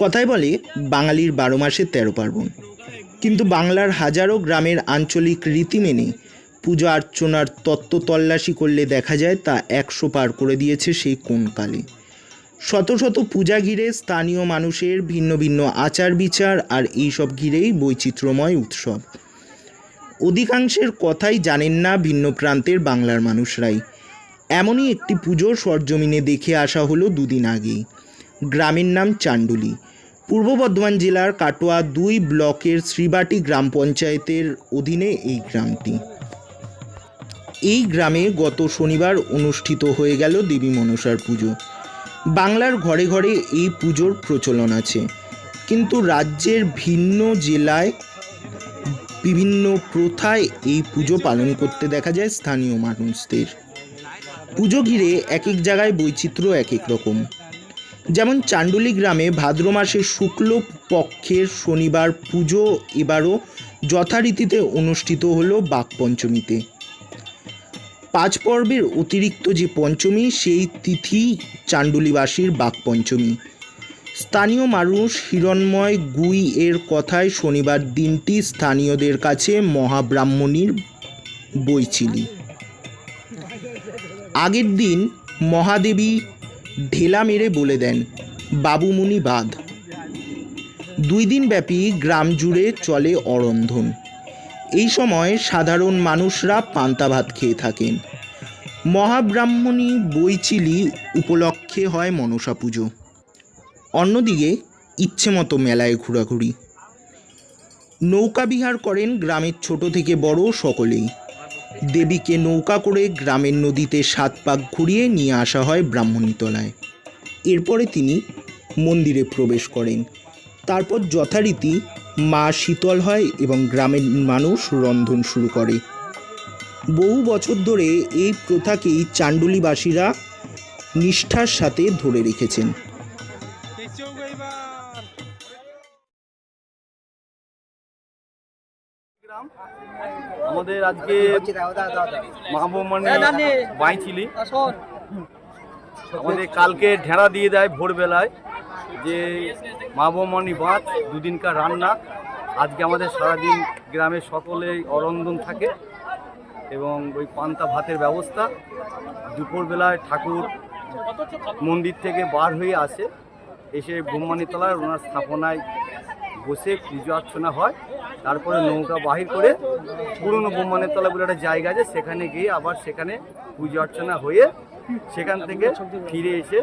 কথায় বলে বাঙালির বারো মাসে তেরো পার্বণ। কিন্তু বাংলার হাজারো গ্রামের আঞ্চলিক রীতি মেনে পূজা অর্চনার তত্ত্ব তল্লাশি করলে দেখা যায় তা একশো পার করে দিয়েছে সেই কোন কালে। শত শত পূজা ঘিরে স্থানীয় মানুষের ভিন্ন ভিন্ন আচার বিচার আর এইসব ঘিরেই বৈচিত্র্যময় উৎসব। অধিকাংশের কথাই জানেন না ভিন্ন প্রান্তের বাংলার মানুষরাই। এমনই একটি পুজো সরজমিনে দেখে আসা হলো দুদিন আগেই। গ্রামের নাম চান্ডুলি পূর্ব বর্ধমান জেলার কাটোয়া দুই ব্লকের শ্রীবাটি গ্রাম পঞ্চায়েতের অধীনে এই গ্রামটি। এই গ্রামে গত শনিবার অনুষ্ঠিত হয়ে গেল দেবী মনসার পুজো। বাংলার ঘরে ঘরে এই পুজোর প্রচলন আছে। কিন্তু রাজ্যের ভিন্ন জেলায় বিভিন্ন প্রথায় এই পুজো পালন করতে দেখা যায় স্থানীয় মানুষদের। পুজো ঘিরে এক এক জায়গায় বৈচিত্র্য এক এক রকম। যেমন চান্ডুলি গ্রামে ভাদ্র মাসে শুক্ল পক্ষের শনিবার পুজো এবারও যথারীতিতে অনুষ্ঠিত হলো বাঘপঞ্চমীতে পাঁচ পর্বের অতিরিক্ত যে পঞ্চমী, সেই তিথি চান্ডুলিবাসীর বাঘপঞ্চমী স্থানীয় মানুষ হিরণময় গুই এর কথায় শনিবার দিনটি স্থানীয়দের কাছে মহাব্রাহ্মণীর বইছিলি আগের দিন মহাদেবী ঢেলা মেরে বলে দেন, বাবুমুনি বাঁধ দুই দিন ব্যাপী গ্রাম জুড়ে চলে অরন্ধন। এই সময় সাধারণ মানুষরা পান্তা ভাত খেয়ে থাকেন। মহাব্রাহ্মণী বইচিলি উপলক্ষে হয় মনসা পুজো। অন্যদিকে ইচ্ছে মতো মেলায় ঘোরাঘুরি। নৌকা বিহার করেন গ্রামের ছোট থেকে বড় সকলেই। দেবীকে নৌকা করে গ্রামের নদীতে সাত পাক ঘুরিয়ে নিয়ে আসা হয় ব্রাহ্মণীতলায়। এরপরে তিনি মন্দিরে প্রবেশ করেন। তারপর যথারীতি মা শীতল হয় এবং গ্রামের মানুষ রন্ধন শুরু করে। বহু বছর ধরে এই প্রথাকেই চান্ডুলিবাসীরা নিষ্ঠার সাথে ধরে রেখেছেন। আমাদের আজকে মাহবুবমানি বাইছিলি আমাদের কালকে ঢেঁড়া দিয়ে দেয় ভোরবেলায় যে মাহবুবমানি বাঁধ দুদিনকার রান্না। আজকে আমাদের সারাদিন গ্রামের সকলেই অরন্ধন থাকে এবং ওই পান্তা ভাতের ব্যবস্থা। দুপুরবেলায় ঠাকুর মন্দির থেকে বার হয়ে আসে। এসে ব্রহ্মানীতলায় ওনার স্থাপনায় বসে পুজো অর্চনা হয় তারপরে নৌকা বাহির করে পুরনো ব্রহ্মানের তলা বলে একটা জায়গা আছে সেখানে গিয়ে আবার সেখানে পুজো অর্চনা হয়ে সেখান থেকে ফিরে এসে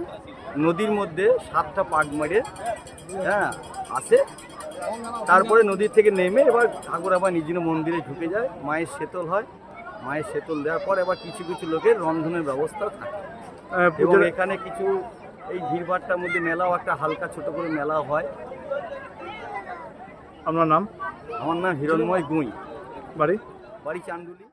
নদীর মধ্যে সাতটা পাক মেরে হ্যাঁ আসে। তারপরে নদীর থেকে নেমে এবার ঠাকুর আবার নিজের মন্দিরে ঢুকে যায় মায়ের শীতল হয়। মায়ের শীতল দেওয়ার পর এবার কিছু কিছু লোকের রন্ধনের ব্যবস্থা থাকে। এবং এখানে কিছু এই ভিড়ভাড়টার মধ্যে মেলাও একটা হালকা ছোট করে মেলা হয়। আপনার নাম? আমার নাম হিরণময় গুঁই। বাড়ি? বাড়ি চান্ডুলি